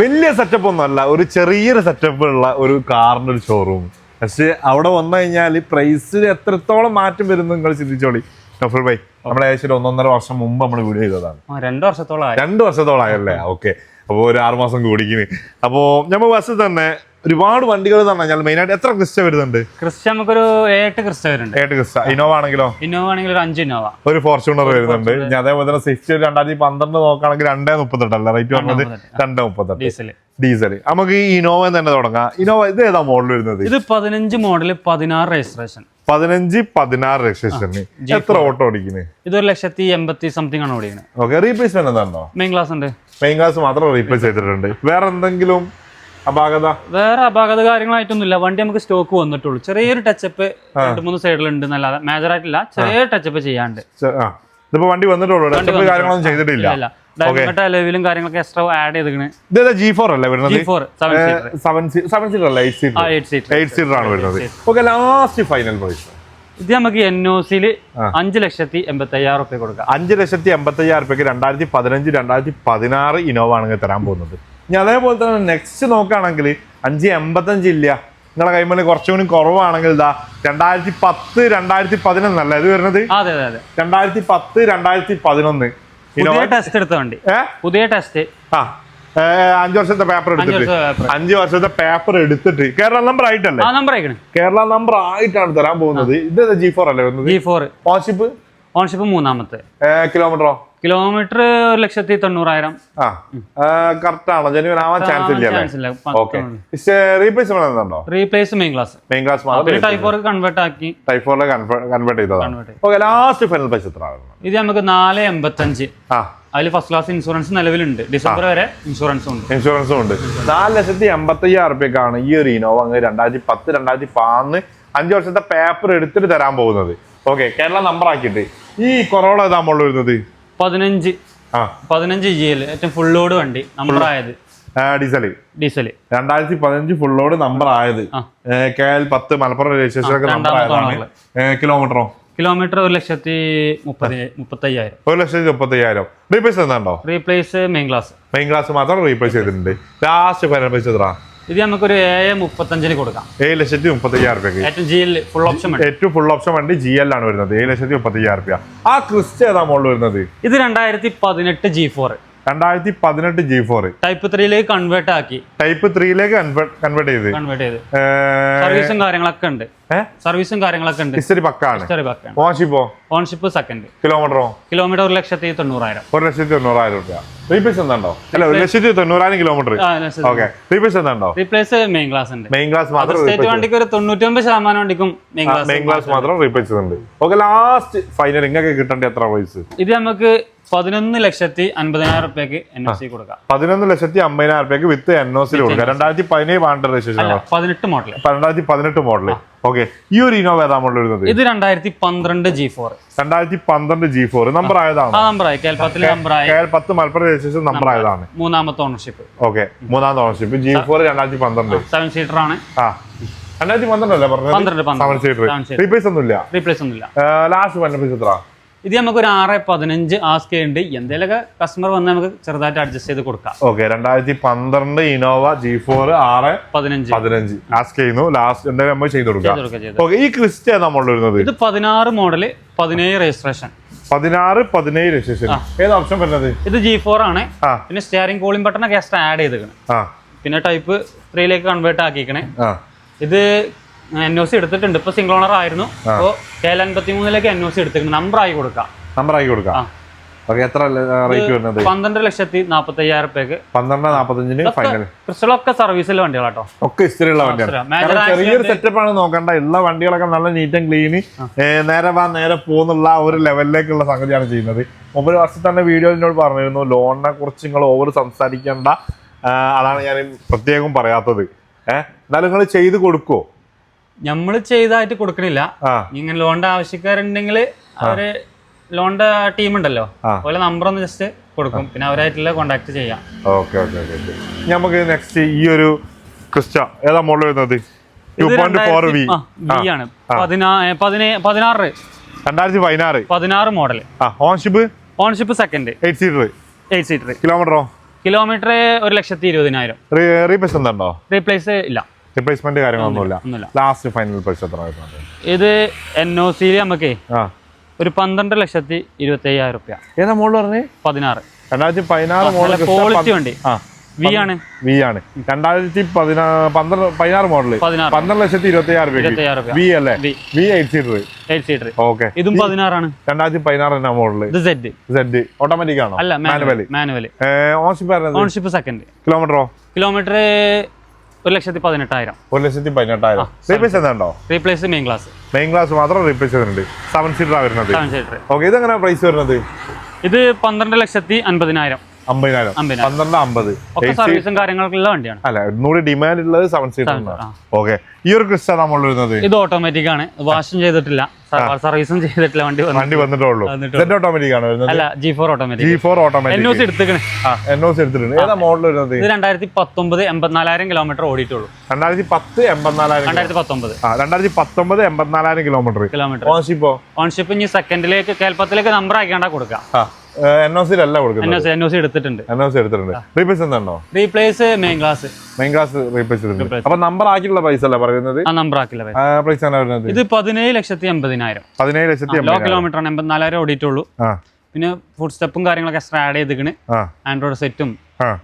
വലിയ സെറ്റപ്പ് ഒന്നുമല്ല ഒരു ചെറിയൊരു സെറ്റപ്പ് ഉള്ള ഒരു കാറിന്റെ ഒരു ഷോറൂം പക്ഷെ അവിടെ വന്നു കഴിഞ്ഞാൽ പ്രൈസിൽ എത്രത്തോളം മാറ്റം വരുന്നു നിങ്ങൾ ചിന്തിച്ചോളി. നഫുൽ ഭായി നമ്മൾ ഏകദേശം ഒരു ഒന്നൊന്നര വർഷം മുമ്പ് നമ്മൾ വീഡിയോ ചെയ്തതാണ്. രണ്ടു രണ്ടു രണ്ട് വർഷത്തോളം ആയല്ലേ ഓക്കെ. അപ്പോൾ ഒരു ആറുമാസം കൂടിക്കിന്. അപ്പോൾ നമ്മൾ ബസ്സിൽ തന്നെ ഒരുപാട് വണ്ടികൾ എന്ന് പറഞ്ഞാൽ മെയിനായിട്ട് എത്ര ക്രിസ്റ്റ വരുന്നുണ്ട്? ക്രിസ്റ്റ നമുക്കൊരു ഏട്ട് ക്രിസ്റ്റ വരുന്നുണ്ട്. ഏട്ട് ക്രിസ്റ്റ. ഇന്നോവ ആണെങ്കിലോ? ഇന്നോവ ആണെങ്കിൽ ഒരു അഞ്ച് ഇന്നോവ. ഒരു ഫോർച്യൂണർ വരുന്നുണ്ട്. ഞാൻ അതേപോലെ തന്നെ സ്വിഫ്റ്റ് രണ്ടായിരത്തി പന്ത്രണ്ട് നോക്കുകയാണെങ്കിൽ രണ്ടേ മുപ്പത്തെട്ടല്ല റേറ്റ് പറഞ്ഞത് രണ്ടേ മുപ്പത്തെട്ട്. ഡീസൽ ഡീസൽ നമുക്ക് ഈ ഇനോവ തന്നെ തുടങ്ങാം. ഇനോവ ഇത് ഏതാ മോഡൽ വരുന്നത്? ഇത് പതിനഞ്ച് മോഡൽ പതിനാറ് രജിസ്ട്രേഷൻ പതിനഞ്ച് പതിനാറ് രജിസ്ട്രേഷൻ എത്ര ഓട്ടോ ഓടിക്കുന്നത് ഇത് ഒരു ലക്ഷത്തി എൺപത്തി സംതിങ് ആണ് ഓടിക്കുന്നത് ഓക്കെ റീപ്ലേസ്മെന്റ് എന്താണോ? മെയിൻ ക്ലാസ് ഉണ്ട്. മെയിൻ ക്ലാസ് മാത്രം റീപ്ലേസ് ചെയ്തിട്ടുണ്ട്. വേറെ എന്തെങ്കിലും അപാകത? വേറെ അപാകത കാര്യങ്ങളായിട്ടൊന്നുമില്ല. വണ്ടി നമുക്ക് സ്റ്റോക്ക് വന്നിട്ടുള്ളൂ. ചെറിയൊരു ടച്ചപ്പ് രണ്ട് മൂന്ന് സൈഡിലുണ്ട് എന്നല്ലാതെ മേജർ ആയിട്ടില്ല. ചെറിയൊരു ടച്ചപ്പ് ചെയ്യാണ്ട്. ഇതിപ്പോ വണ്ടി വന്നിട്ടുള്ളൂ കാര്യങ്ങളൊന്നും ചെയ്തിട്ടില്ല. ഡയമണ്ട് കാര്യങ്ങളൊക്കെ എക്സ്ട്രാ ആഡ് ചെയ്തിരിക്കണ്. ഇതേതാ ജി ഫോർ അല്ലേ വരുന്നത്? സെവൻ സീറ്റർ അല്ല? എയ്റ്റ് സീറ്റർ എയ്റ്റ് സീറ്റർ ആണ് വരുന്നത്. ഓക്കെ ലാസ്റ്റ് ഫൈനൽ പ്രൈസ് ഇത് നമുക്ക് എൻ ഒ സിയിൽ അഞ്ച് ലക്ഷത്തി എൺപത്തി അയ്യായിരം റുപ്യ കൊടുക്കാം. അഞ്ച് ലക്ഷത്തി എൺപത്തി അയ്യായിരം രൂപയ്ക്ക് രണ്ടായിരത്തി പതിനഞ്ച് രണ്ടായിരത്തി പതിനാറ് ഇനോവ ആണെങ്കിൽ തരാൻ പോകുന്നത്. ഇനി അതേപോലെ തന്നെ നെക്സ്റ്റ് നോക്കുകയാണെങ്കിൽ അഞ്ച് എൺപത്തഞ്ച് ഇല്ല. നിങ്ങളുടെ കൈമൽ കുറച്ചുകൂടി കുറവാണെങ്കിൽ ഇതാ രണ്ടായിരത്തി പത്ത് രണ്ടായിരത്തി പതിനൊന്നല്ല ഇത് വരുന്നത്? രണ്ടായിരത്തി പത്ത് രണ്ടായിരത്തി പതിനൊന്ന് പുതിയ ടെസ്റ്റ് എടുത്ത വണ്ടി. പുതിയ ടെസ്റ്റ് ആ അഞ്ചു വർഷത്തെ പേപ്പർ എടുത്തിട്ട്. അഞ്ചു വർഷത്തെ പേപ്പർ എടുത്തിട്ട്. കേരള നമ്പർ ആയിട്ടല്ലേ? നമ്പർ കേരള നമ്പർ ആയിട്ടാണ് തരാൻ പോകുന്നത്. ഇത് ജി ഫോർ അല്ലേ വരുന്നത്? ജി ഫോർ ഓൺഷിപ്പ് ഓൺഷിപ്പ് മൂന്നാമത്തെ. കിലോമീറ്ററോ കിലോമീറ്റർ ഒരു ലക്ഷത്തി തൊണ്ണൂറായിരം. ആ കറക്റ്റ് ആണോ? ജനുവൻ ആവാൻ ചാൻസ് ഇല്ല okay replacement എന്തുണ്ടോ replace main glass main glass മാത്രം കൺവേർട്ട് ആക്കി. ടൈപ്പ് ഫോറിലെ കൺവേർട്ട് ചെയ്തതാണ് ഓക്കെ ലാസ്റ്റ് ഫൈനൽ പൈസ എത്ര ഇത് നമുക്ക് നാല് എൺപത്തഞ്ച്. ആ. അതിൽ ഫസ്റ്റ് ക്ലാസ് ഇൻഷുറൻസ് നിലവിലുണ്ട്. ഡിസംബർ വരെ ഇൻഷുറൻസും ഉണ്ട്. ഇൻഷുറൻസും ഉണ്ട്. നാല് ലക്ഷത്തി എൺപത്തി അയ്യായിരം റുപ്യക്കാണ് ഈ ഒരു ഇനോവ അങ്ങ് രണ്ടായിരത്തി പത്ത് രണ്ടായിരത്തി പതിനൊന്ന് അഞ്ച് വർഷത്തെ പേപ്പർ എടുത്തിട്ട് തരാൻ പോകുന്നത്. ഓക്കെ കേരള നമ്പർ ആക്കിയിട്ട്. ഈ കൊറോണ ഏതാ വരുന്നത്. പതിനഞ്ച്. പതിനഞ്ച് ജി എൽ ഏറ്റവും ഫുൾ ലോഡ് വണ്ടി നമ്പർ ആയത്. ഡീസൽ ഡീസൽ രണ്ടായിരത്തി പതിനഞ്ച് ഫുള്ളോട് നമ്പർ ആയത്. കെ എൽ പത്ത് മലപ്പുറം രജിസ്ട്രേഷൻ നമ്പർ രണ്ടാമത്തെ ആയതാണ്. കിലോമീറ്ററോ കിലോമീറ്റർ ഒരു ലക്ഷത്തി മുപ്പത്തയ്യായിരം. ഒരു ലക്ഷത്തി മുപ്പത്തി അയ്യായിരം replace എന്താണ്ടോ replace main glass main glass മാത്രം റീപ്ലേസ് ചെയ്തിട്ടുണ്ട്. ലാസ്റ്റ് ഫൈനൽ പൈസ എത്ര ഇത് നമുക്കൊരു ഏഴ് മുപ്പത്തഞ്ചിന് കൊടുക്കാം. ഏഴ് ലക്ഷത്തി മുപ്പത്തി അയ്യായിരം രൂപയ്ക്ക് ഏറ്റവും ജി എൽ ഫുൾ ഓപ്ഷൻ ഏറ്റവും ഫുൾ ഓപ്ഷൻ വണ്ടി ജി എൽ ആണ് വരുന്നത്. ഏഴ് ലക്ഷത്തി മുപ്പത്തി അയ്യായിരം രൂപ ആ ക്രിസ്റ്റ് ഏതാ മോൾ വരുന്നത്? ഇത് രണ്ടായിരത്തി പതിനെട്ട് ജി ഫോർ രണ്ടായിരത്തി പതിനെട്ട് ജി ഫോർ ടൈപ്പ് ത്രീയിലേക്ക് കൺവേർട്ട് ആക്കി. ടൈപ്പ് ത്രീയിലേക്ക് കൺവേർട്ട് ചെയ്ത്. കൺവേർട്ട് ചെയ്ത്. സർവീസും കാര്യങ്ങളൊക്കെ ഉണ്ട്. സർവീസും കാര്യങ്ങളൊക്കെ ഉണ്ട്. ഹിസ്റ്ററി പക്കാണ്. ഹിസ്റ്ററി വാഷിപ്പോ ഓൺഷിപ്പ് സെക്കൻഡ് കിലോമീറ്ററോ കിലോമീറ്റർ ഒരു ലക്ഷത്തി തൊണ്ണൂറായിരം. ഒരു ലക്ഷത്തി തൊണ്ണൂറായിരം രൂപ. റീപ്ലേസ് എന്താണ്ടോ? അല്ല ഒരു ലക്ഷത്തി തൊണ്ണൂറായിരം കിലോമീറ്റർ ഓക്കെ റീപ്ലേസ് എന്താണ്ടോ? റീപ്ലേസ് മെയിൻ ക്ലാസ് ഉണ്ട്. മെയിൻ ക്ലാസ് മാത്രം സ്റ്റേറ്റ് വണ്ടിക്ക് ഒരു തൊണ്ണൂറ്റൊമ്പത് ശതമാനം വണ്ടിക്കും മെയിൻ ക്ലാസ് മെയിൻ ക്ലാസ് മാത്രം റീപ്ലേസ് ഉണ്ട് ഓക്കെ ലാസ്റ്റ് ഫൈനൽ ഇങ്ങനെ കിട്ടേണ്ട എത്ര പ്രൈസ് ഇത് നമുക്ക് പതിനൊന്ന് ലക്ഷത്തി അൻപതിനായിരം റുപ്യക്ക് എൻ ഒ സി കൊടുക്കാം. പതിനൊന്ന് ലക്ഷത്തി അമ്പതിനായിരം റുപ്യക്ക് വിത്ത് എൻ ഒ സി കൊടുക്കാം. രണ്ടായിരത്തി പതിനേഴ് വാണ്ടർ രജിസ്ട്രേഷൻ പതിനെട്ട് മോഡൽ രണ്ടായിരത്തി പതിനെട്ട് മോഡൽ ഓക്കെ. ഈ ഒരു ഇനോവ ഏതാ മോഡൽ വരുന്നത്? ഇത് രണ്ടായിരത്തി പന്ത്രണ്ട് ജി ഫോർ രണ്ടായിരത്തി പന്ത്രണ്ട് ജി ഫോർ നമ്പർ ആയതാണ്? നമ്പറായി കേൽപ്പത്തിലെ നമ്പറായി കെ എൽ പത്ത് മലപ്പുറം രജിസ്ട്രേഷൻ നമ്പർ ആയതാണ്. മൂന്നാമത്തെ ഓണർഷിപ്പ് ഓക്കെ. മൂന്നാമത്തെ ഓണർഷിപ്പ് ജി ഫോർ രണ്ടായിരത്തി പന്ത്രണ്ട്. സെവൻ സീറ്റർ ആണ്. ആ. രണ്ടായിരത്തി പന്ത്രണ്ട് അല്ലേ പറഞ്ഞത് പന്ത്രണ്ട്. റീപ്ലേസ് ഒന്നുമില്ല. റീപ്ലേസ് ഒന്നുമില്ല. ലാസ്റ്റ് വൺ പൈസ എത്ര ഇത് നമുക്ക് ഒരു ആറ് പതിനഞ്ച് ആസ്ക് ഉണ്ട്. എന്തെങ്കിലുമൊക്കെ കസ്റ്റമർ വന്ന് നമുക്ക് ചെറുതായിട്ട് അഡ്ജസ്റ്റ് ചെയ്ത് കൊടുക്കാം. ഓക്കെ രണ്ടായിരത്തി പന്ത്രണ്ട് ഇനോവ ജി ഫോർ ആറ് പതിനഞ്ച്. പതിനഞ്ച്. ആസ്ക് ചെയ്യുന്നു. ലാസ്റ്റ് എന്തായാലും നമ്മൾ ചെയ്ത് കൊടുക്കാം. ഈ ക്രിസ്റ്റ് നമ്മൾ വരുന്നത്? ഇത് പതിനാറ് മോഡൽ പതിനേഴ് രജിസ്ട്രേഷൻ പതിനാറ് പതിനേഴ് രജിസ്ട്രേഷൻ ഏത് ഓപ്ഷൻ വരുന്നത്? ഇത് ജി ഫോർ ആണ്. പിന്നെ സ്റ്റിയറിംഗ് കൂളിംഗ് ബട്ടൺ ഒക്കെ ആഡ് ചെയ്തിരിക്കണം ആ. പിന്നെ ടൈപ്പ് ത്രീയിലേക്ക് കൺവേർട്ട് ആക്കിക്കണേ ആ. ഇത് എൻ ഒ സി എടുത്തിട്ടുണ്ട്. ഇപ്പൊ സിംഗിൾ ഓണർ ആയിരുന്നു. അപ്പോ കെ എൽ അൻപത്തി മൂന്നിലേക്ക് എൻ ഒ സി എടുത്തിട്ടുണ്ട് നമ്പർ ആയി കൊടുക്കാം. നമ്പർ ആയി കൊടുക്കാം. എത്ര റേറ്റ് വരുന്നത്? പന്ത്രണ്ട് ലക്ഷത്തി നാപ്പത്തി അയ്യായിരം റുപ്യക്ക് പന്ത്രണ്ട് നാപ്പത്തഞ്ചിന് ഫൈനൽ ക്രിസ്റ്റലൊക്കെ സർവീസിലെ വണ്ടികളാട്ടോ ഒക്കെ ഇസ്തിരിയുള്ള വണ്ടിയാണ്. ചെറിയൊരു സെറ്റപ്പ് ആണ് നോക്കണ്ട. ഉള്ള വണ്ടികളൊക്കെ നല്ല നീറ്റ് ആൻഡ് ക്ലീൻ നേരെ വാ നേരെ പോകുന്നുള്ള ഒരു ലെവലിലേക്കുള്ള സംഗതിയാണ് ചെയ്യുന്നത്. ഒമ്പത് വർഷത്തെ തന്നെ വീഡിയോ എന്നോട് പറഞ്ഞിരുന്നു ലോണിനെ കുറിച്ച് നിങ്ങൾ ഓവർ സംസാരിക്കേണ്ട. അതാണ് ഞാൻ പ്രത്യേകം പറയാത്തത്. ഏഹ് എന്നാലും നിങ്ങൾ ചെയ്ത് കൊടുക്കുവോ നമ്മൾ ചെയ്തായിട്ട് കൊടുക്കണില്ല. ഇങ്ങനെ ലോണിന്റെ ആവശ്യക്കാരുണ്ടെങ്കിൽ അവർ ലോണിന്റെ ടീം ഉണ്ടല്ലോ. അതുപോലെ നമ്പർ ഒന്ന് ജസ്റ്റ് കൊടുക്കും. പിന്നെ അവരായിട്ടുള്ള കോണ്ടാക്ട് ചെയ്യാം. ഓക്കെ ഓക്കെ ഓക്കെ നമുക്ക് നെക്സ്റ്റ് ഈ ഒരു ക്രിസ്റ്റ ഏതാ മോഡൽ വരുന്നത്? പതിനാറ്. രണ്ടായിരത്തി പതിനാറ്. പതിനാറ് model ownership ownership second eight seater eight seater കിലോമീറ്ററോ kilometre ഒരു ലക്ഷത്തി ഇരുപതിനായിരം. റീപ്ലേസ് എന്തുണ്ടോ റീപ്ലേസ് ഇല്ല. റീപ്ലേസ്മെന്റ് കാര്യങ്ങളൊന്നുമില്ല. ലാസ്റ്റ് ഫൈനൽ പ്രൈസ് എത്ര ഇത് എൻ ഒ സിയിൽ നമുക്ക് ഒരു പന്ത്രണ്ട് ലക്ഷത്തി ഇരുപത്തി അയ്യായിരം റുപ്യ. ഏതാ മോൾ പറഞ്ഞേ? പതിനാറ്. രണ്ടായിരത്തി പതിനാറ് മോഡൽ ക്വാളിറ്റി വണ്ടി. വി ആണ്. വി ആണ്. രണ്ടായിരത്തി പന്ത്രണ്ട് പതിനാറ് മോഡൽ. പന്ത്രണ്ട് ലക്ഷത്തി ഇരുപത്തി ആറ് രൂപ അയ്യായിരം വി അല്ലേ? V eight seater eight seater okay ഇതും പതിനാറാണ്. രണ്ടായിരത്തി പതിനാറ് എന്നാ മോഡൽ സെഡ് സെഡ് ഓട്ടോമാറ്റിക് ആണോ? അല്ല manually manual ownership ownership second കിലോമീറ്ററോ kilometre ഒരു ലക്ഷത്തി പതിനെട്ടായിരം. ഒരു ലക്ഷത്തി പതിനെട്ടായിരം. Replace replace main glass main glass മാത്രം റീപ്ലേസ് ചെയ്യുന്നുണ്ട്. സെവൻ സീറ്റർ വരുന്നത്. ഓക്കെ ഇതെങ്ങനെ പ്രൈസ് വരുന്നത്? ഇത് പന്ത്രണ്ട് ലക്ഷത്തി അൻപതിനായിരം. അമ്പതിനായിരം. പന്ത്രണ്ട് അമ്പത്. സർവീസും വണ്ടിയാണ്. അല്ല ഒന്നുകൂടി ഡിമാൻഡ് ഉള്ളത് സെവൻ സീറ്റർ ആ. ഓക്കെ ഈ ഒരു ക്രിസ്റ്റ നമ്മൾ വരുന്നത്. ഇത് ഓട്ടോമാറ്റിക് ആണ്. വാഷും ചെയ്തിട്ടില്ല. സർവീസും ചെയ്തിട്ടില്ല. വണ്ടി വണ്ടി വന്നിട്ടേ ഉള്ളൂ വന്നിട്ടേ സെറ്റ് ഓട്ടോമാറ്റിക് ആണ് വരുന്നത്. അല്ല G four G automatic four automatic N O എടുത്തിട്ടുണ്ട്. ഏതാ മോഡൽ വരുന്നത്? ഇത് രണ്ടായിരത്തി പത്തൊമ്പത് എൺപത്തിനാലായിരം കിലോമീറ്റർ ഓടിയിട്ടുള്ളൂ. രണ്ടായിരത്തി പത്ത് എൺപത്തിനാലായിരം രണ്ടായിരത്തി പത്തൊമ്പത് ആ രണ്ടായിരത്തി പത്തൊമ്പത് എൺപത്തിനാലായിരം കിലോമീറ്റർ കിലോമീറ്റർ ഓൺഷിപ്പോ ഓൺഷിപ്പ് ഇനി സെക്കൻഡിലേക്ക് കേൾപ്പത്തിലേക്ക് നമ്പർ ആക്കിയാണ്ടാ കൊടുക്കാം. കൊടുക്കുന്നത്? എടുത്തിട്ടുണ്ട്. എടുത്തിട്ടുണ്ട്. റീപ്ലേസ് എന്താണോ? Replace main main glass replace ചെയ്തിട്ടുണ്ട്. Replace. അപ്പൊ നമ്പർ ആക്കിയിട്ടുള്ള പൈസ അല്ല പറയുന്നത്? ആ നമ്പർ ആക്കില്ല വരും. പ്രൈസ് ആണ് വരുന്നത്. ഇത് പതിനേഴ് ലക്ഷത്തി എൺപതിനായിരം പതിനേഴ് ലക്ഷത്തി ലോ കിലോമീറ്റർ ആണ്. എൺപത്തിനാലായിരം ഓടിയിട്ടുള്ളൂ. പിന്നെ ഫുഡ് സ്റ്റെപ്പും കാര്യങ്ങളൊക്കെ എക്സ്ട്രാ ആഡ് ചെയ്തിക്കണ് ആൻഡ്രോയിഡ് സെറ്റും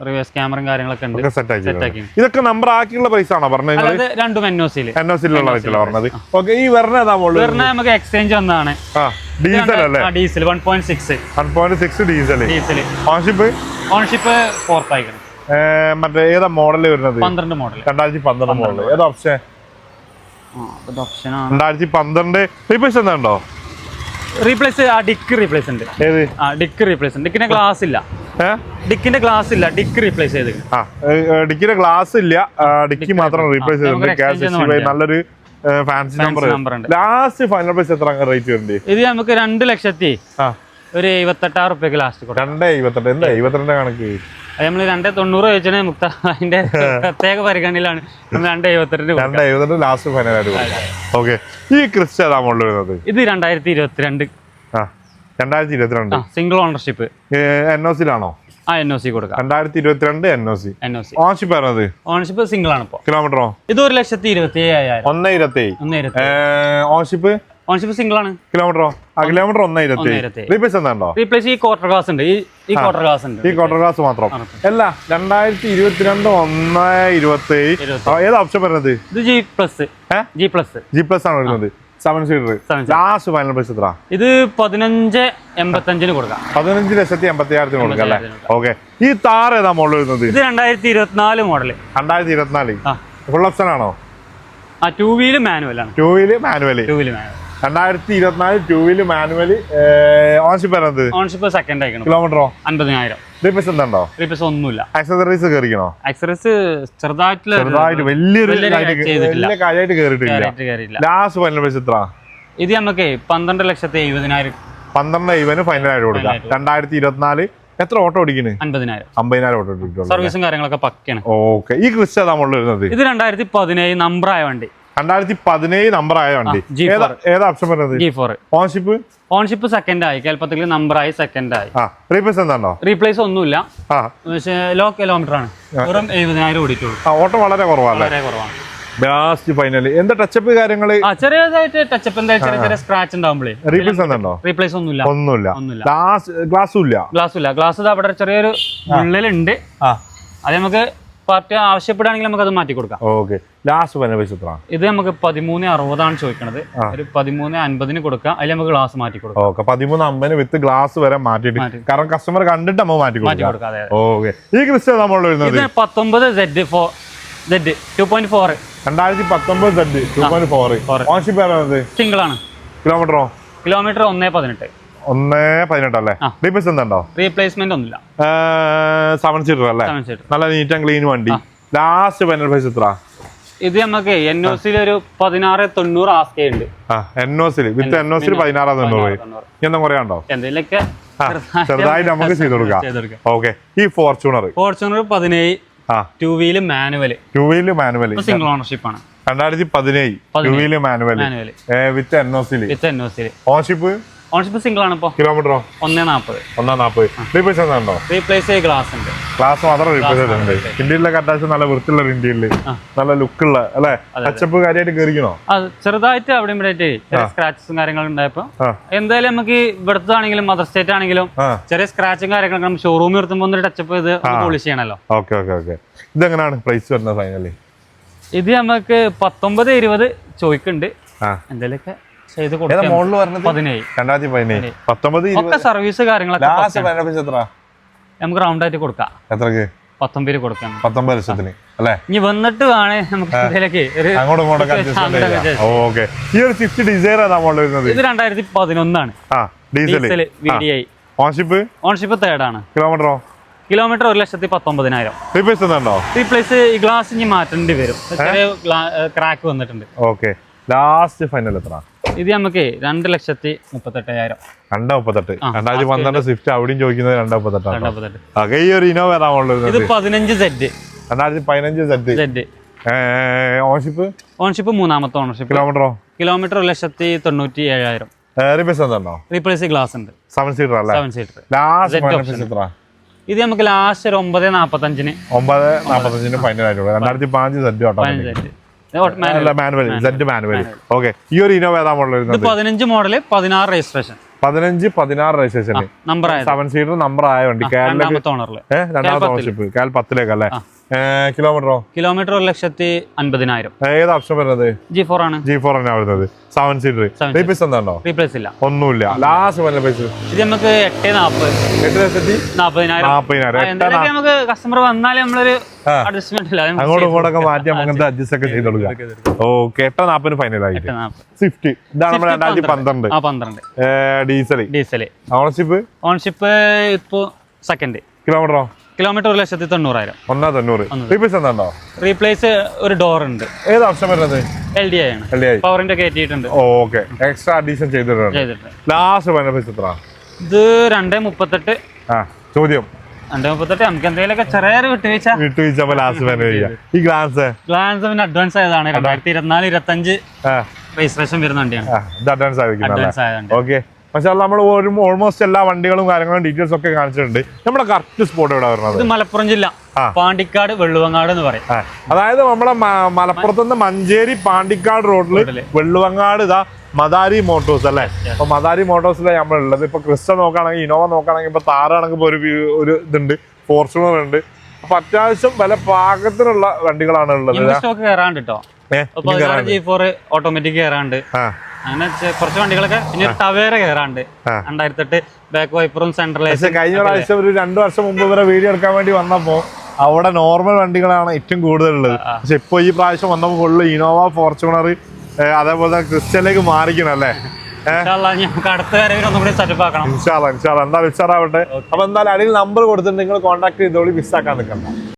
റിവേഴ്സ് ക്യാമറയും കാര്യങ്ങളൊക്കെ ഉണ്ട്. സെറ്റ് ആക്കി ഇതൊക്കെ നമ്പർ ആക്കിയുള്ള പൈസ ആണോ പറഞ്ഞത് രണ്ടും എൻഒസിയിൽ എൻഒസിയിലുള്ള പറഞ്ഞത്. ഓക്കെ ഈ വരണ നമുക്ക് എക്സ്ചേഞ്ച് വന്നതാണ്. ഡീസൽ അല്ലേ? Diesel one point six one point six diesel diesel ownership ownership fourth ആയിക്കണം മറ്റേ ഏതാ മോഡൽ വരുന്നത്? പന്ത്രണ്ട് മോഡൽ രണ്ടായിരത്തി പന്ത്രണ്ട് മോഡൽ ഏതാ ഓപ്ഷൻ രണ്ടായിരത്തി പന്ത്രണ്ട് റീപ്ലേസ് എന്താ ഉണ്ടോ? റീപ്ലേസ് ആ ഡിക്ക് റീപ്ലേസ് ഉണ്ട്. ഏത്? ആ ഡിക്ക് റീപ്ലേസ് ഉണ്ട്. ഡിക്കിന്റെ ഗ്ലാസ് ഇല്ല. ഡിക്കിന്റെ ഗ്ലാസ് ഇല്ല. ഡിക്ക് റീപ്ലേസ് ചെയ്ത്. ആ ഡിക്കിന്റെ ഗ്ലാസ് ഇല്ല. ഡിക്കി മാത്രം റീപ്ലേസ് ചെയ്തിട്ടുണ്ട്. നല്ലൊരു ഫാൻസി നമ്പർ ഉണ്ട്. ലാസ്റ്റ് ഫൈനൽ പ്രൈസ് എത്ര റേറ്റ് വരുന്നുണ്ട്? ഇത് നമുക്ക് രണ്ട് ലക്ഷത്തി ഒരു എഴുപത്തെട്ടായിരം റുപ്യക്ക് ലാസ്റ്റ് രണ്ട് എഴുപത്തെട്ട് എന്താ എഴുപത്തിരണ്ട് കണക്ക്? നമ്മൾ രണ്ട് തൊണ്ണൂറ് ചോദിച്ചാൽ മുക്ത അതിന്റെ പ്രത്യേക പരിഗണനയിലാണ്. രണ്ട് എഴുപത്തെട്ടിന് കൊടുക്കുക. രണ്ട് എഴുപത്തെട്ട് ലാസ്റ്റ് കൊടുക്കാം. ഓക്കെ ഈ ക്രിസ്റ്റ ഏതാ മോഡൽ വരുന്നത്? ഇത് രണ്ടായിരത്തി ഇരുപത്തിരണ്ട്. രണ്ടായിരത്തി ഇരുപത്തിരണ്ട്. സിംഗിൾ ഓണർഷിപ്പ് എൻ ഒ സിയിലാണോ ആ എൻ ഒ സി കൊടുക്കാം. രണ്ടായിരത്തി ഇരുപത്തിരണ്ട് N O C N O C ownership വരുന്നത് ഓണർഷിപ്പ് സിംഗിൾ ആണ് ഇപ്പോൾ കിലോമീറ്ററോ ഇത് ഒരു ലക്ഷത്തി ഇരുപത്തി ഏഴായിരം ഒന്ന് ഇരുപത്തി. ഒന്ന് ഇരുപത്തി. ഓൺഷിപ്പ് സിംഗിൾ ആണ്. കിലോമീറ്ററോ ആ കിലോമീറ്റർ. റീപ്ലേസ് റീപ്ലേസ് ഈ ക്വാർട്ടർ ഉണ്ട്. ഈ ക്വാർട്ടർ ഉണ്ട്. ഈ ക്വാർട്ടർ മാത്രം. അല്ല രണ്ടായിരത്തി ഇരുപത്തിരണ്ട് ഒന്ന് ഇരുപത്തി. ഏത് ഓപ്ഷൻ വരുന്നത്? ഇത് G plus? G plus G plus ആണ് വരുന്നത്. Seven seater last final price എത്ര ഇത് പതിനഞ്ച് എൺപത്തഞ്ചിന് കൊടുക്കാം. പതിനഞ്ച് ലക്ഷത്തി എൺപത്തി ആയിരത്തിന് കൊടുക്കാം അല്ലേ? ഓക്കെ ഈ താർ ഏതാ മോഡൽ വരുന്നത്? ഇത് രണ്ടായിരത്തി ഇരുപത്തിനാല് മോഡൽ രണ്ടായിരത്തി ഇരുപത്തിനാല് ഫുൾ ഓപ്ഷൻ ആണോ? ആ ടൂ വീൽ മാനുവൽ ആണ്. ടൂ വീൽ മാനുവലി ടൂ വീൽ മാനുവൽ രണ്ടായിരത്തി ഇരുപത്തിനാല് ടൂ വീൽ മാനുവലി ഓൺഷിപ്പ് വരുന്നത് ഓൺഷിപ്പ് സെക്കൻഡ് ആയിക്കണം. കിലോമീറ്ററോ അൻപതിനായിരം. റീപ്ലേസ് റീപ്ലേസ് ഒന്നുമില്ല. ആക്സസറീസ് കയറിക്കണോ ചെറുതായിട്ട് വലിയൊരു. വലിയ കാര്യമായിട്ട് കയറിയിട്ടില്ല കാര്യമായിട്ട് ലാസ്റ്റ് ഫൈനൽ പ്രൈസ് എത്ര? ഇത് നമുക്ക് പന്ത്രണ്ട് ലക്ഷത്തി എഴുപതിനായിരം. പന്ത്രണ്ട് എഴുപതിന് ഫൈനൽ ആയിട്ട് കൊടുക്കാം. രണ്ടായിരത്തി ഇരുപത്തിനാല് എത്ര ഓട്ടോ ഓടിക്കുന്നത് അമ്പതിനായിരം അമ്പതിനായിരം ഓട്ടോ സർവീസും കാര്യങ്ങളൊക്കെ പക്കയാണ്. ഓക്കെ. ഈ ക്രിസ്റ്റ നമ്മൾ വരുന്നത്? ഇത് രണ്ടായിരത്തി പതിനേഴ് നമ്പറായ വണ്ടി. രണ്ടായിരത്തി പതിനേഴ് നമ്പർ ആയ വണ്ടി ഏതാ ഓപ്ഷൻ പറഞ്ഞത് ഓൺഷിപ്പ് ഓൺഷിപ്പ് സെക്കൻഡ് ആയി കേൾപ്പത്തിൽ നമ്പർ ആയി സെക്കൻഡ് ആയി റീപ്ലേസ് എന്താണോ? റീപ്ലേസ് ഒന്നുമില്ല. പക്ഷേ ലോ കിലോമീറ്റർ ആണ് വെറും എഴുപതിനായിരം ഓടിയിട്ടുള്ളൂ. ഓട്ടം വളരെ കുറവാണ് വളരെ കുറവാണ്. ലാസ്റ്റ് ഫൈനൽ എന്താ ടച്ചപ്പ് കാര്യങ്ങൾ ചെറിയതായിട്ട് ടച്ചപ്പ് എന്താ ചെറിയ ചെറിയ സ്ക്രാച്ച് ഉണ്ടാവുമ്പോഴേ റീപ്ലേസ് ഉണ്ടോ റീപ്ലേസ് ഒന്നുമില്ല. ഒന്നുമില്ല. ഗ്ലാസ് ഗ്ലാസും ഇല്ല. ഗ്ലാസ് ഇല്ല. ഗ്ലാസ് അവിടെ ചെറിയൊരു ഉള്ളിലുണ്ട് അത് നമുക്ക് പാർട്ടി ആവശ്യപ്പെടുകയാണെങ്കിൽ നമുക്ക് അത് മാറ്റി കൊടുക്കാം. ഓക്കെ. ലാസ്റ്റ് പൈസ എത്ര ഇത് നമുക്ക് പതിമൂന്ന് അറുപതാണ് ചോദിക്കണത്. ഒരു പതിമൂന്ന് അൻപതിന് കൊടുക്കാം. അതിൽ നമുക്ക് ഗ്ലാസ് മാറ്റി കൊടുക്കാം. ഓക്കെ പതിമൂന്ന് അമ്പതിന് വിത്ത് ഗ്ലാസ് വരെ മാറ്റിയിട്ട് മാറ്റി. കാരണം കസ്റ്റമർ കണ്ടിട്ട് നമ്മൾ മാറ്റി കൊടുക്കാം. ഓക്കെ. ഈ കൃഷി നമ്മൾ പത്തൊമ്പത് Z four Z two point four രണ്ടായിരത്തി പത്തൊമ്പത് Z two point four ownership single ആണ്. കിലോമീറ്ററോ കിലോമീറ്റർ ഒന്നേ പതിനെട്ട്. ഒന്ന് പതിനെട്ടല്ലേ? റീപ്ലേസ്മെന്റ് ഉണ്ടോ? എന്തുണ്ടോ റീപ്ലേസ്മെന്റ് ഒന്നില്ല സെവൻ സീറ്റർ അല്ലേ? നല്ല നീറ്റ് ആൻഡ് ക്ലീൻ വണ്ടി. ലാസ്റ്റ് പതിനെട്ട് പൈസ എത്ര ഇത് നമുക്ക് എൻ ഒ സിയിൽ ഒരു പതിനാറ് തൊണ്ണൂറ് ആസ്കെ ഉണ്ട്. എൻ ഒ സിൽ വിത്ത് എൻ ഒ സിൽ പതിനാറ് തൊണ്ണൂറ്. എന്താ പറയാണ്ടോ എന്തെങ്കിലുമൊക്കെ ആ, ചെറുതായിട്ട് നമുക്ക് ചെയ്ത് കൊടുക്കാം. ഓക്കെ ഈ ഫോർച്യൂണർ ഫോർച്യൂണർ പതിനേഴ് two wheel manual two wheel manual single ownership ആണ്. രണ്ടായിരത്തി പതിനേഴ്. Two wheel manual with N O സിൽ വിത്ത് എൻ ഒ സിയിൽ. ഓൺഷിപ്പ് ഓൺഷിപ്പ് സിംഗിൾ ആണ് ഇപ്പോൾ കിലോമീറ്ററോ? ഒന്നേ നാൽപ്പത് ഒന്നാം നാൽപ്പത് റീപ്ലേസ് ഉണ്ടോ റീപ്ലേസ് ഗ്ലാസ് ഉണ്ട് ക്ലാസ് മാത്രം റീപ്ലേസ് ചെയ്തിട്ടുണ്ട്. ഇന്ത്യയിലൊക്കെ അത്യാവശ്യം നല്ല വൃത്തിയുള്ള ഇന്ത്യയിൽ നല്ല ലുക്കുള്ള അല്ലെ? ടച്ചപ്പ് കാര്യമായിട്ട് കയറിക്കണോ ചെറുതായിട്ട് അവിടെ ഇവിടെ സ്ക്രാച്ചസും കാര്യങ്ങളും ഉണ്ടായപ്പോൾ എന്തായാലും നമുക്ക് ഇവിടുത്തെ ആണെങ്കിലും മദർ സ്റ്റേറ്റ് ആണെങ്കിലും ചെറിയ സ്ക്രാച്ചും കാര്യങ്ങളൊക്കെ നമ്മൾ ഷോറൂമിൽ നിർത്തുമ്പോൾ ഒന്ന് ടച്ചപ്പ് ചെയ്ത് പോളിഷ് ചെയ്യണല്ലോ. ഓക്കെ ഓക്കെ ഓക്കെ ഇതെങ്ങനെയാണ് പ്രൈസ് വരുന്നത് ഫൈനലി ഇത് നമുക്ക് പത്തൊമ്പത് ഇരുപത് ചോയ്ക്കുണ്ട് ആ. എന്തെങ്കിലുമൊക്കെ ചെയ്ത് പതിനേഴ്. രണ്ടായിരത്തി പതിനേഴ്. പത്തൊമ്പത് ഒക്കെ സർവീസ് കാര്യങ്ങളൊക്കെ ലാസ്റ്റ് ഫൈനൽ എത്ര? നമുക്ക് റൗണ്ട് ആയിട്ട് കൊടുക്കാം. എത്രക്ക്? കൊടുക്കാം. പത്തൊമ്പത് ലക്ഷത്തിന് അല്ലേ? ഇനി വന്നിട്ട് വേണേ നമുക്ക് അങ്ങോട്ടും ഓക്കെ. ഈ ഒരു സ്വിഫ്റ്റ് ഡിസൈർ മോഡൽ വരുന്നത്? ഇത് രണ്ടായിരത്തി പതിനൊന്നാണ്. ആ diesel diesel V D I ownership ownership തേർഡാണ് കിലോമീറ്ററോ കിലോമീറ്റർ ഒരു ലക്ഷത്തി പത്തൊമ്പതിനായിരം. റീപ്ലേസ് ഉണ്ടോ റീപ്ലേസ് ഈ ഗ്ലാസ് ഇനി മാറ്റേണ്ടി വരും. ചെറിയ ക്രാക്ക് വന്നിട്ടുണ്ട്. ഓക്കെ ലാസ്റ്റ് ഫൈനൽ എത്ര? ഇത് നമുക്ക് രണ്ട് ലക്ഷത്തി മുപ്പത്തെട്ടായിരം. രണ്ടാ മുപ്പത്തെട്ട്. രണ്ടായിരത്തി പന്ത്രണ്ട് സ്വിഫ്റ്റ് അവിടെയും ചോദിക്കുന്നത് രണ്ടാ മുപ്പത്തെട്ടാണ് മുപ്പത്തെട്ട്. ഈ ഒരു ഇനോവ ഏതാ മോഡൽ ഇത്? പതിനഞ്ച് സെറ്റ് രണ്ടായിരത്തി പതിനഞ്ച് സെറ്റ് സെറ്റ് ഓൺഷിപ്പ് ഓൺഷിപ്പ് മൂന്നാമത്തെ ഓണർഷിപ്പ് കിലോമീറ്ററോ കിലോമീറ്റർ ഒരു ലക്ഷത്തി തൊണ്ണൂറ്റി ഏഴായിരം റീപ്ലേസ് ഗ്ലാസ് ഉണ്ട്. സെവൻ സീറ്റർ അല്ലേ? സെവൻ സീറ്റർ ലാസ്റ്റ് ഇത് നമുക്ക് ലാസ്റ്റ് ഒരു ഒമ്പത് നാൽപ്പത്തഞ്ചിന് ഒമ്പത് നാപ്പത്തഞ്ചിന് ഫൈനൽ ആയിട്ടുള്ളൂ. രണ്ടായിരത്തി പതിനഞ്ച് സെറ്റ് കേട്ടോ മാനുവൽ സെറ്റ് മാനുവൽ ഓക്കെ ഈ ഒരു ഇനോവ ഏതാ മോഡൽ പതിനഞ്ച് മോഡൽ പതിനാറ് രജിസ്ട്രേഷൻ പതിനഞ്ച് പതിനാറ് രജിസ്ട്രേഷൻ നമ്പർ ആയത്. സെവൻ സീറ്റർ നമ്പർ ആയ വണ്ടി. കേരള രണ്ടാമത്തെ രണ്ടാമത്തെ ഓണർഷിപ്പ് കേരള പത്തിലേക്ക് അല്ലേ? കിലോമീറ്ററോ? കിലോമീറ്റർ ഒരു ലക്ഷത്തി അൻപതിനായിരം. ഏത് ഓപ്ഷൻ വരുന്നത്? ജി ഫോർ ആണ്. ജി ഫോർ ആണ് വരുന്നത്. സെവൻ സീറ്റർ റീപ്ലേസ് എന്താണോ? റീപ്ലേസ് ഇല്ല. ഒന്നുമില്ല. ലാസ്റ്റ് വല്ല പൈസ ഇത് നമുക്ക് എട്ട് നാൽപ്പത് എട്ട് ലക്ഷത്തി നാൽപ്പതിനായിരം എന്തെങ്കിലുമൊക്കെ നമുക്ക് കസ്റ്റമർ വന്നാലേ നമ്മളൊരു അങ്ങോട്ടും ഇങ്ങോട്ടൊക്കെ മാറ്റി നമുക്ക് അഡ്ജസ്റ്റ് ഒക്കെ ചെയ്ത് കൊടുക്കാം ഓക്കെ എട്ട് നാപ്പതിന് ഫൈനൽ ആയിട്ട് സ്വിഫ്റ്റ് ഇതാണ് നമ്മുടെ രണ്ടായിരത്തി പന്ത്രണ്ട്. പന്ത്രണ്ട്. ഡീസൽ ഡീസൽ ഓണർഷിപ്പ് ഓൺഷിപ്പ് ഇപ്പൊ സെക്കൻഡ് കിലോമീറ്ററോ കിലോമീറ്റർ ഒരു ലക്ഷത്തി തൊണ്ണൂറായിരം. ഒന്നാ തൊണ്ണൂറ്. റീപീസ് എന്താണോ റീപ്ലേസ് ഒരു ഡോർ ഉണ്ട്. ഏത് ഓപ്ഷൻ വരുന്നത്? എൽ ഡി ഐ ആണ്. എൽ ഐ പവറിന്റെ കയറ്റിയിട്ടുണ്ട് ഓക്കെ എക്സ്ട്രാ അഡീഷൻ ചെയ്തിട്ടുണ്ട്. ചെയ്തിട്ടുണ്ട്. ലാസ്റ്റ് ബെനിഫിറ്റ് എത്ര ഇത് രണ്ട് മുപ്പത്തെട്ട്. ആ ചോദ്യം. രണ്ട് മുപ്പത്തെട്ട്. നമുക്ക് എന്തെങ്കിലുമൊക്കെ ചെറിയൊരു വിട്ടുവീഴ്ച വിട്ടുവീച്ചപ്പോ ലാസ്റ്റ് ഈ ഗ്ലാൻസ് പിന്നെ അഡ്വാൻസ് ആയതാണ്. രണ്ടായിരത്തി ഇരുപത്തിനാല് ഇരുപത്തഞ്ച് രജിസ്ട്രേഷൻ വരുന്ന വണ്ടിയാണ്. അഡ്വാൻസ് ഓക്കെ പക്ഷെ നമ്മൾ ഒരു ഓൾമോസ്റ്റ് എല്ലാ വണ്ടികളും കാര്യങ്ങളും ഡീറ്റെയിൽസ് ഒക്കെ കാണിച്ചിട്ടുണ്ട്. നമ്മുടെ കറക്റ്റ് സ്പോട്ട് എവിടെ വരുന്നത്? മലപ്പുറം ജില്ല. പാണ്ടിക്കാട് വെള്ളുവങ്ങാട് എന്ന് പറയും. അതായത് നമ്മുടെ മലപ്പുറത്ത് നിന്ന് മഞ്ചേരി പാണ്ടിക്കാട് റോഡിൽ. വെള്ളുവങ്ങാട് ഇതാ മദാരി മോട്ടോഴ്സ് അല്ലേ? അപ്പൊ മദാരി മോട്ടോഴ്സിലാണ് നമ്മൾ ഉള്ളത്. ഇപ്പൊ ക്രിസ്റ്റ നോക്കുകയാണെങ്കിൽ ഇനോവ നോക്കുകയാണെങ്കിൽ ഇപ്പൊ താറാണെങ്കിൽ ഇപ്പൊ ഒരു ഒരു ഇതുണ്ട്. ഫോർച്യൂണർ ഉണ്ട്. അപ്പൊ അത്യാവശ്യം വില പാകത്തിനുള്ള വണ്ടികളാണ് ഉള്ളത്. സ്റ്റോക്ക് കയറാണ്ട് കേട്ടോ ഓട്ടോമാറ്റിക് കയറാണ്ട് അങ്ങനെ കുറച്ച് വണ്ടികളൊക്കെ പിന്നെ ഒരു ടവേര കയറാണ്ട്. രണ്ടായിരത്തി എട്ട് ബാക്ക് വൈപ്പറും സെൻട്രലൈസ് കഴിഞ്ഞ പ്രാവശ്യം ഒരു രണ്ടു വർഷം മുമ്പ് ഇവരെ വീഡിയോ എടുക്കാൻ വേണ്ടി വന്നപ്പോ അവിടെ നോർമൽ വണ്ടികളാണ് ഏറ്റവും കൂടുതലുള്ളത്. പക്ഷെ ഇപ്പൊ ഈ പ്രാവശ്യം വന്നപ്പോൾ ഫുള്ള് ഇനോവ ഫോർച്യൂണർ അതേപോലെ തന്നെ ക്രിസ്റ്റലേക്ക് മാറിക്കണം അല്ലേ? എന്തായാലും ഉഷാറാവട്ടെ. അപ്പൊ എന്തായാലും അടിയിൽ നമ്പർ കൊടുത്തിട്ട് നിങ്ങൾ കോൺടാക്ട് ചെയ്തോളി മിസ്സാക്കാൻ നിൽക്കണ്ട.